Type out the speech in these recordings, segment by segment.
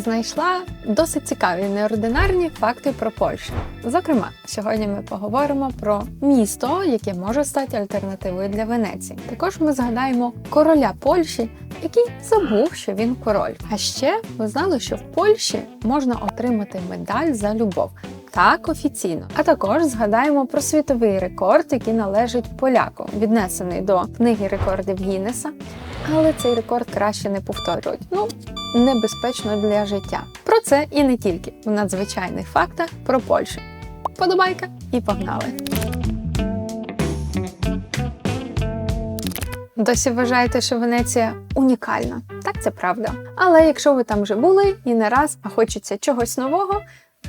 знайшла досить цікаві неординарні факти про Польщу. Зокрема, сьогодні ми поговоримо про місто, яке може стати альтернативою для Венеції. Також ми згадаємо короля Польщі, який забув, що він король. А ще ви знали, що в Польщі можна отримати медаль за любов. Так, офіційно. А також згадаємо про світовий рекорд, який належить поляку, віднесений до книги рекордів Гіннеса. Але цей рекорд краще не повторюють. Ну, небезпечно для життя. Про це і не тільки в надзвичайних фактах про Польщу. Подобайка і погнали! Досі вважаєте, що Венеція унікальна. Так, це правда. Але якщо ви там вже були і не раз, а хочеться чогось нового,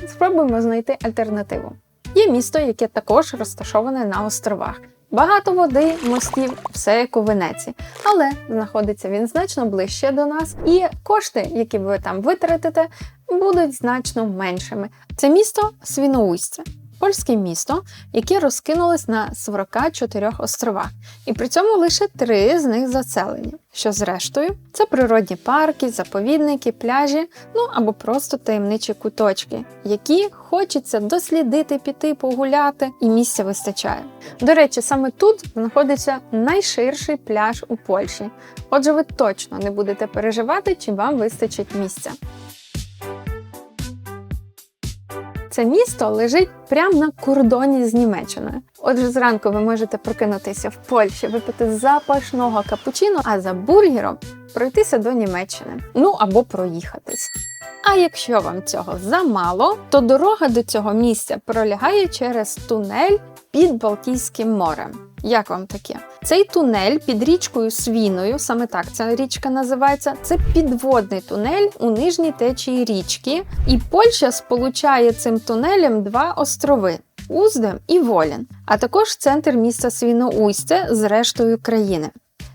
спробуємо знайти альтернативу. Є місто, яке також розташоване на островах. Багато води, мостів, все як у Венеції, але знаходиться він значно ближче до нас, і кошти, які ви там витратите, будуть значно меншими. Це місто Свіноустя. Польське місто, яке розкинулось на 44 островах, і при цьому лише три з них заселені. Що зрештою, це природні парки, заповідники, пляжі, ну або просто таємничі куточки, які хочеться дослідити, піти, погуляти, і місця вистачає. До речі, саме тут знаходиться найширший пляж у Польщі. Отже, ви точно не будете переживати, чи вам вистачить місця. Це місто лежить прямо на кордоні з Німеччиною. Отже, зранку ви можете прокинутися в Польщі, випити запашного капучино, а за бургером пройтися до Німеччини. Ну або проїхатись. А якщо вам цього замало, то дорога до цього місця пролягає через тунель під Балтійським морем. Як вам таке? Цей тунель під річкою Свіною, саме так ця річка називається. Це підводний тунель у нижній течії річки, і Польща сполучає цим тунелем два острови. Уздем і Волін, а також центр міста Свіноуйсте з рештою країни.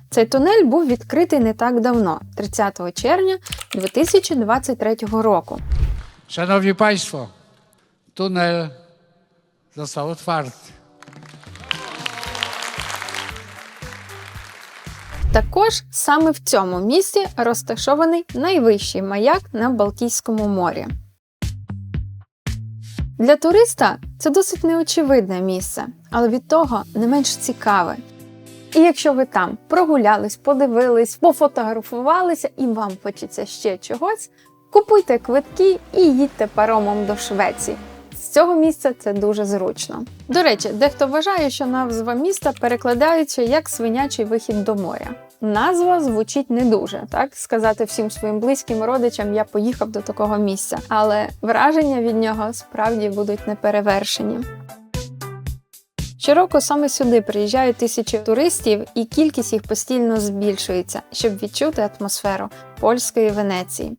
Цей тунель був відкритий не так давно, 30 червня 2023 року. Szanowni Państwo, tunel został otwarty. Також саме в цьому місці розташований найвищий маяк на Балтійському морі. Для туриста це досить неочевидне місце, але від того не менш цікаве. І якщо ви там прогулялись, подивились, пофотографувалися і вам хочеться ще чогось, купуйте квитки і їдьте паромом до Швеції. Цього місця це дуже зручно. До речі, дехто вважає, що назва міста перекладається як свинячий вихід до моря. Назва звучить не дуже, так сказати всім своїм близьким родичам я поїхав до такого місця, але враження від нього справді будуть неперевершені. Щороку саме сюди приїжджають тисячі туристів, і кількість їх постійно збільшується, щоб відчути атмосферу польської Венеції.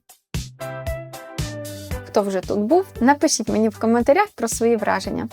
Хто вже тут був, напишіть мені в коментарях про свої враження.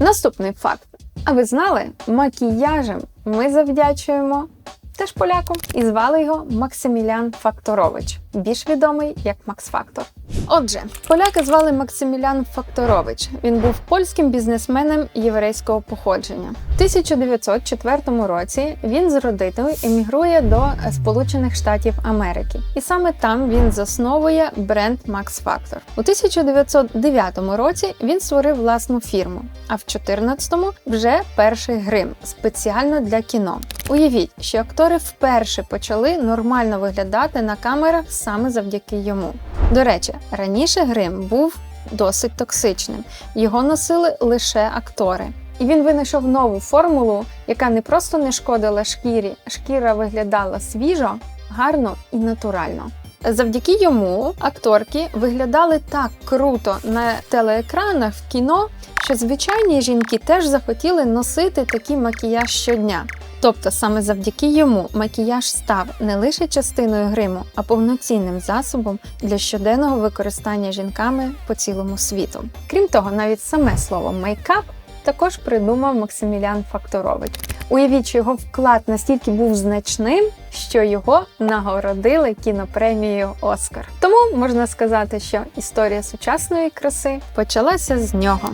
Наступний факт. А ви знали, макіяжем ми завдячуємо теж поляку і звали його Максимілян Факторович, більш відомий як Макс Фактор. Отже, поляка звали Максимілян Факторович. Він був польським бізнесменом єврейського походження. У 1904 році він з родиною емігрує до Сполучених Штатів Америки, і саме там він засновує бренд Max Factor. У 1909 році він створив власну фірму, а в 2014 вже перший грим спеціально для кіно. Уявіть, що актори вперше почали нормально виглядати на камерах саме завдяки йому. До речі, раніше грим був досить токсичним, його носили лише актори. І він винайшов нову формулу, яка не просто не шкодила шкірі, шкіра виглядала свіжо, гарно і натурально. Завдяки йому акторки виглядали так круто на телеекранах в кіно, що звичайні жінки теж захотіли носити такий макіяж щодня. Тобто саме завдяки йому макіяж став не лише частиною гриму, а повноцінним засобом для щоденного використання жінками по цілому світу. Крім того, навіть саме слово мейкап також придумав Максимілян Факторович. Уявіть, що його вклад настільки був значним, що його нагородили кінопремією Оскар. Тому можна сказати, що історія сучасної краси почалася з нього.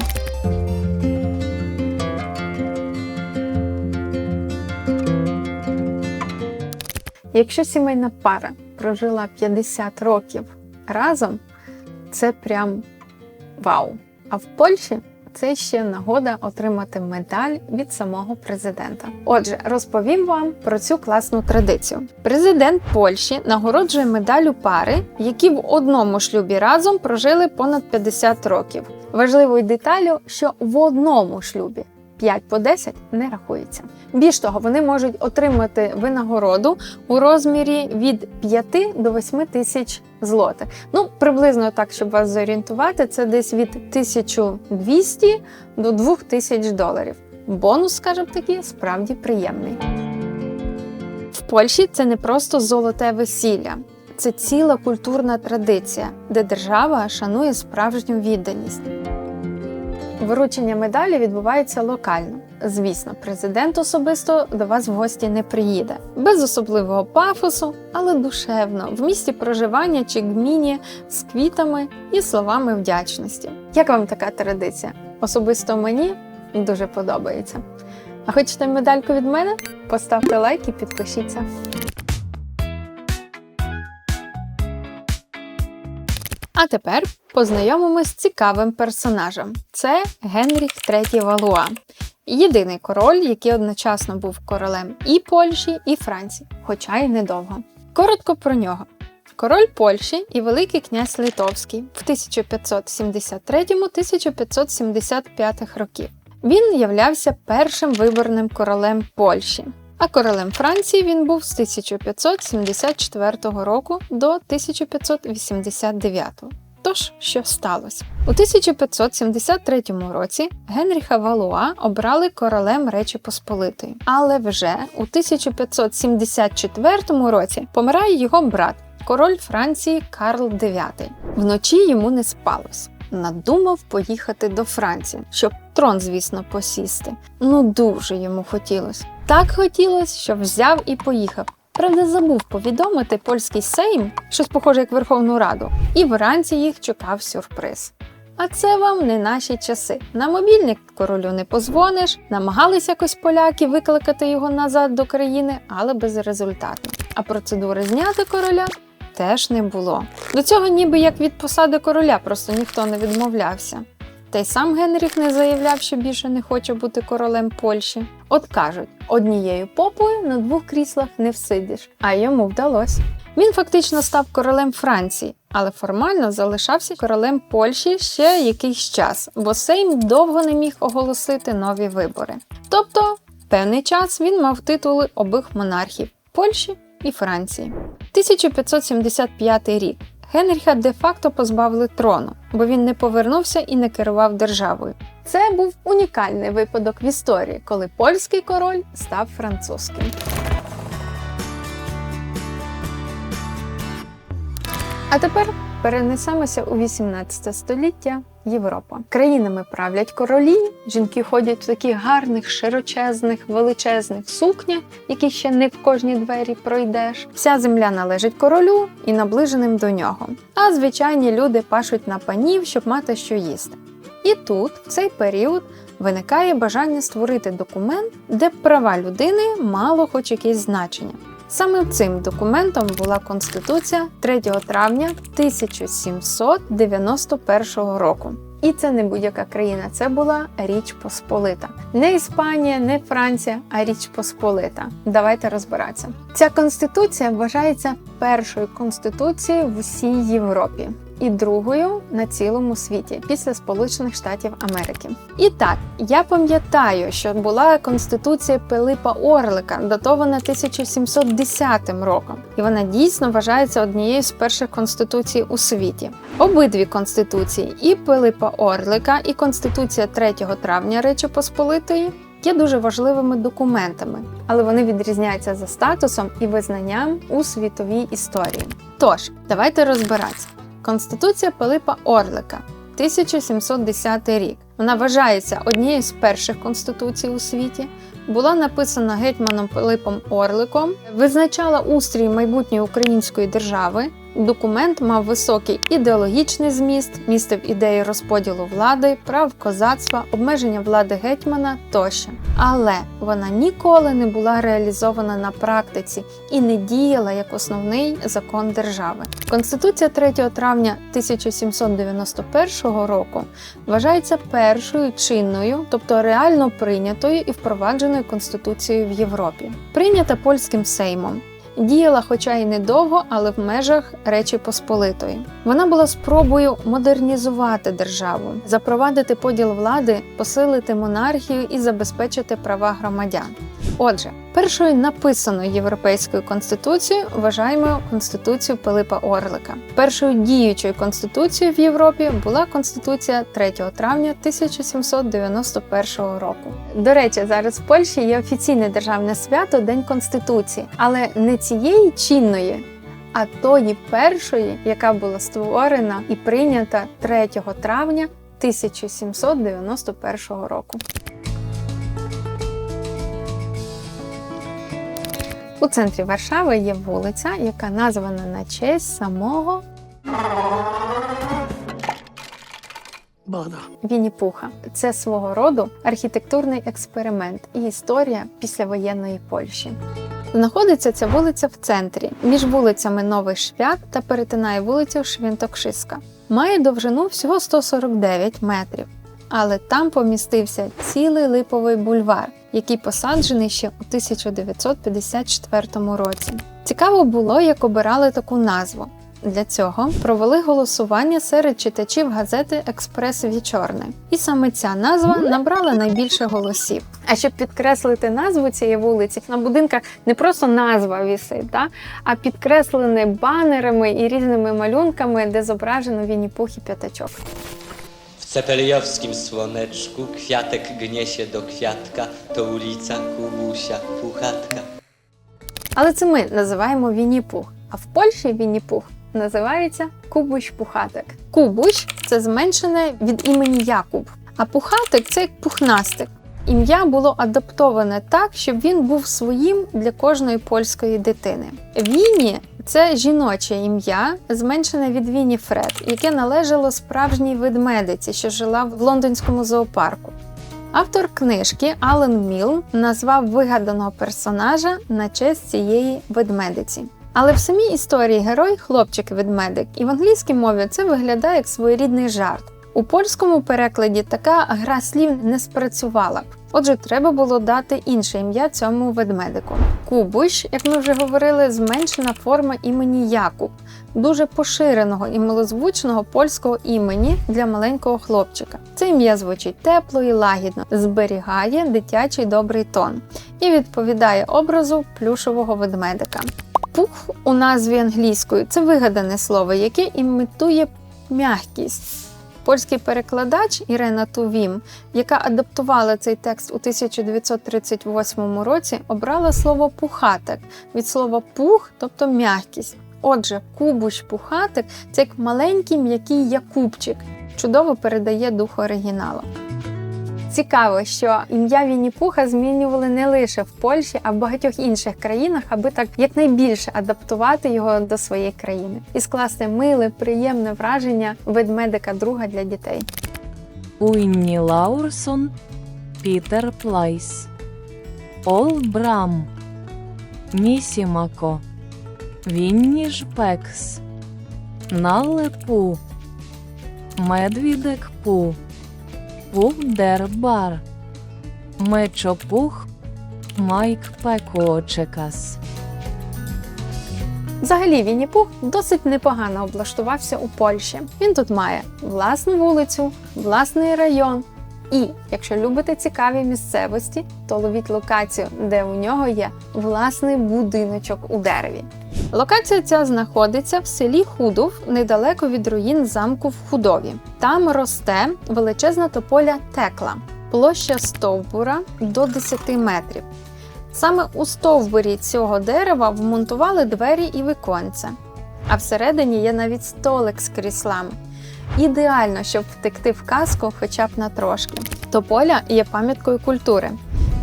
Якщо сімейна пара прожила 50 років разом, це прям вау. А в Польщі це ще нагода отримати медаль від самого президента. Отже, розповім вам про цю класну традицію. Президент Польщі нагороджує медаллю пари, які в одному шлюбі разом прожили понад 50 років. Важливою деталю, що в одному шлюбі 5 по 10 не рахується. Більш того, вони можуть отримати винагороду у розмірі від 5 до 8 тисяч злотих. Ну, приблизно так, щоб вас зорієнтувати, це десь від 1200 до 2000 доларів. Бонус, скажімо таки, справді приємний. В Польщі це не просто золоте весілля, це ціла культурна традиція, де держава шанує справжню відданість. Виручення медалі відбувається локально. Звісно, президент особисто до вас в гості не приїде, без особливого пафосу, але душевно, в місті проживання чи гміні з квітами і словами вдячності. Як вам така традиція? Особисто мені дуже подобається. А хочете медальку від мене? Поставте лайк і підпишіться. А тепер познайомимось з цікавим персонажем. Це Генріх III Валуа. Єдиний король, який одночасно був королем і Польщі, і Франції, хоча й недовго. Коротко про нього. Король Польщі і Великий князь Литовський в 1573-1575 років. Він являвся першим виборним королем Польщі. А королем Франції він був з 1574 року до 1589. Тож, що сталося? У 1573 році Генріха Валуа обрали королем Речі Посполитої. Але вже у 1574 році помирає його брат, король Франції Карл IX. Вночі йому не спалось. Надумав поїхати до Франції, щоб трон, звісно, посісти. Ну дуже йому хотілося. Так хотілося, що взяв і поїхав. Правда, забув повідомити польський сейм, щось похоже як Верховну Раду, і вранці їх чекав сюрприз. А це вам не наші часи. На мобільник королю не позвониш, намагались якось поляки викликати його назад до країни, але безрезультатно. А процедури зняти короля теж не було. До цього ніби як від посади короля, просто ніхто не відмовлявся. Та й сам Генріх не заявляв, що більше не хоче бути королем Польщі. От кажуть, однією попою на двох кріслах не всидиш, а йому вдалося. Він фактично став королем Франції, але формально залишався королем Польщі ще якийсь час, бо Сейм довго не міг оголосити нові вибори. Тобто, певний час він мав титули обох монархів Польщі і Франції. 1575 рік. Генріха де-факто позбавили трону, бо він не повернувся і не керував державою. Це був унікальний випадок в історії, коли польський король став французьким. А тепер перенесемося у 18 століття Європа. Країнами правлять королі, жінки ходять в таких гарних, широчезних, величезних сукнях, які ще не в кожній двері пройдеш. Вся земля належить королю і наближеним до нього. А звичайні люди пашуть на панів, щоб мати що їсти. І тут, в цей період, виникає бажання створити документ, де права людини мало хоч якесь значення. Саме цим документом була Конституція 3 травня 1791 року. І це не будь-яка країна, це була Річ Посполита. Не Іспанія, не Франція, а Річ Посполита. Давайте розбиратися. Ця конституція вважається першою конституцією в усій Європі і другою на цілому світі після Сполучених Штатів Америки. І так, я пам'ятаю, що була конституція Пилипа Орлика, датована 1710 роком, і вона дійсно вважається однією з перших конституцій у світі. Обидві конституції, і Пилипа Орлика, і Конституція 3 травня Речі Посполитої. Є дуже важливими документами, але вони відрізняються за статусом і визнанням у світовій історії. Тож, давайте розбиратися. Конституція Пилипа Орлика, 1710 рік. Вона вважається однією з перших конституцій у світі. Була написана гетьманом Пилипом Орликом, визначала устрій майбутньої української держави Документ мав високий ідеологічний зміст, містив ідеї розподілу влади, прав козацтва, обмеження влади гетьмана тощо. Але вона ніколи не була реалізована на практиці і не діяла як основний закон держави. Конституція 3 травня 1791 року вважається першою чинною, тобто реально прийнятою і впровадженою конституцією в Європі. Прийнята польським сеймом. Діяла, хоча й недовго, але в межах Речі Посполитої. Вона була спробою модернізувати державу, запровадити поділ влади, посилити монархію і забезпечити права громадян. Отже, першою написаною європейською конституцією вважаємо конституцію Пилипа Орлика. Першою діючою конституцією в Європі була конституція 3 травня 1791 року. До речі, зараз в Польщі є офіційне державне свято День Конституції, але не цієї чинної. А тої першої, яка була створена і прийнята 3 травня 1791 року. У центрі Варшави є вулиця, яка названа на честь самого. Вінні-Пуха. Це свого роду архітектурний експеримент і історія післявоєнної Польщі. Знаходиться ця вулиця в центрі між вулицями Новий Швят та перетинає вулицю Швінтокшиска. Має довжину всього 149 метрів, але там помістився цілий липовий бульвар, який посаджений ще у 1954 році. Цікаво було, як обирали таку назву. Для цього провели голосування серед читачів газети Експрес Вічорне. І саме ця назва набрала найбільше голосів. А щоб підкреслити назву цієї вулиці, на будинках не просто назва вісить, да? а підкреслене банерами і різними малюнками, де зображено Вінні-Пух і п'ятачок. Cepeliowskim słoneczku kwiatek gnie się do kwiatka, to ulica Kubusia Puchatka. Але це ми називаємо Вінні-Пух. А в Польщі Вінні-Пух називається Кубуш Пухатик. Кубуш це зменшене від імені Якуб, а пухатик це як пухнастик. Ім'я було адаптоване так, щоб він був своїм для кожної польської дитини. Віні це жіноче ім'я, зменшене від Віні Фред, яке належало справжній ведмедиці, що жила в лондонському зоопарку. Автор книжки Ален Мілн назвав вигаданого персонажа на честь цієї ведмедиці. Але в самій історії герой хлопчик-ведмедик, і в англійській мові це виглядає як своєрідний жарт. У польському перекладі така гра слів не спрацювала б. Отже, треба було дати інше ім'я цьому ведмедику. Кубуш, як ми вже говорили, зменшена форма імені Якуб, дуже поширеного і милозвучного польського імені для маленького хлопчика. Це ім'я звучить тепло і лагідно, зберігає дитячий добрий тон і відповідає образу плюшового ведмедика. Пух у назві англійської це вигадане слово, яке імітує м'якість. Польський перекладач Ірена Тувім, яка адаптувала цей текст у 1938 році, обрала слово пухатик від слова пух, тобто м'якість. Отже, кубуш пухатик це як маленький м'який якубчик. Чудово передає дух оригіналу. Цікаво, що ім'я Вінні-Пуха змінювали не лише в Польщі, а в багатьох інших країнах, аби так якнайбільше адаптувати його до своєї країни і скласти миле, приємне враження ведмедика друга для дітей. Уінні Лаурсон, Пітер Плайс, Ол Брам, Місімако, Вінні Жпекс, Налле Пу, Медвідек Пу, Пухдербар, Мечопух, Майк Пекуочекас. Взагалі, Вінні-Пух досить непогано облаштувався у Польщі. Він тут має власну вулицю, власний район. І якщо любите цікаві місцевості, то ловіть локацію, де у нього є власний будиночок у дереві. Локація ця знаходиться в селі Худов, недалеко від руїн замку в Худові. Там росте величезна тополя текла, площа стовбура до 10 метрів. Саме у стовбурі цього дерева вмонтували двері і віконце. А всередині є навіть столик з кріслами. Ідеально, щоб втекти в казку хоча б на трошки. Тополя є пам'яткою культури.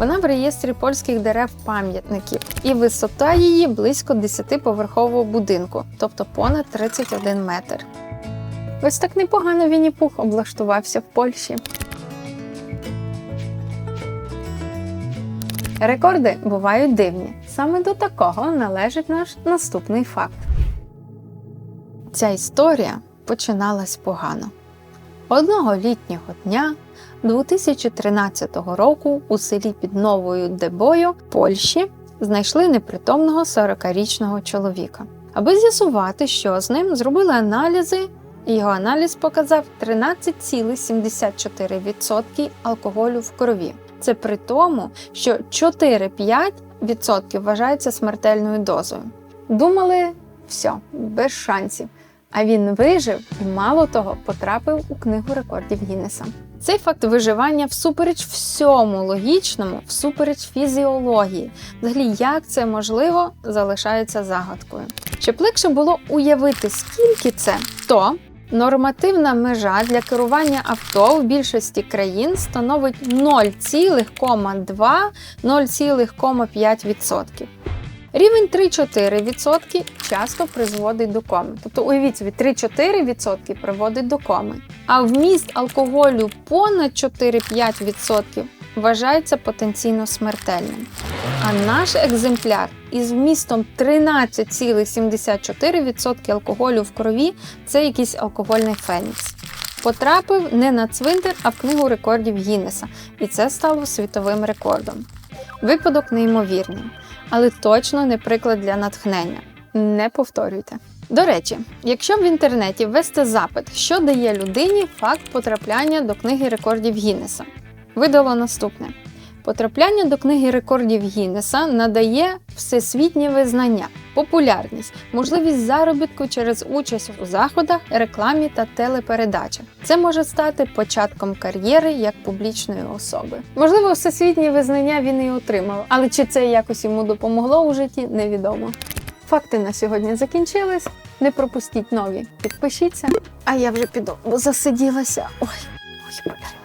Вона в реєстрі польських дерев пам'ятників, і висота її близько 10-поверхового будинку, тобто понад 31 метр. Ось так непогано Вінні Пух облаштувався в Польщі. Рекорди бувають дивні. Саме до такого належить наш наступний факт. Ця історія починалась погано. Одного літнього дня 2013 року у селі під Новою Дебою Польщі знайшли непритомного 40-річного чоловіка. Аби з'ясувати, що з ним, зробили аналізи, його аналіз показав 13,74% алкоголю в крові. Це при тому, що 4-5% вважається смертельною дозою. Думали, все, без шансів. А він вижив і, мало того, потрапив у книгу рекордів Гіннеса. Цей факт виживання всупереч всьому логічному, всупереч фізіології. Взагалі, як це можливо, залишається загадкою. Щоб легше було уявити, скільки це, то нормативна межа для керування авто в більшості країн становить 0,2-0,5%. Рівень 3-4% часто призводить до коми. Тобто, уявіть собі, 3-4% приводить до коми. А вміст алкоголю понад 4-5% вважається потенційно смертельним. А наш екземпляр із вмістом 13,74% алкоголю в крові це якийсь алкогольний фенікс. Потрапив не на цвинтар, а в книгу рекордів Гіннеса, і це стало світовим рекордом. Випадок неймовірний, але точно не приклад для натхнення. Не повторюйте. До речі, якщо в інтернеті ввести запит, що дає людині факт потрапляння до книги рекордів Гіннеса, видало наступне: потрапляння до книги рекордів Гіннеса надає всесвітнє визнання, популярність, можливість заробітку через участь у заходах, рекламі та телепередачах. Це може стати початком кар'єри як публічної особи. Можливо, всесвітнє визнання він і отримав, але чи це якось йому допомогло у житті, невідомо. Факти на сьогодні закінчились. Не пропустіть нові. Підпишіться. А я вже піду, бо засиділася. Ой, ой.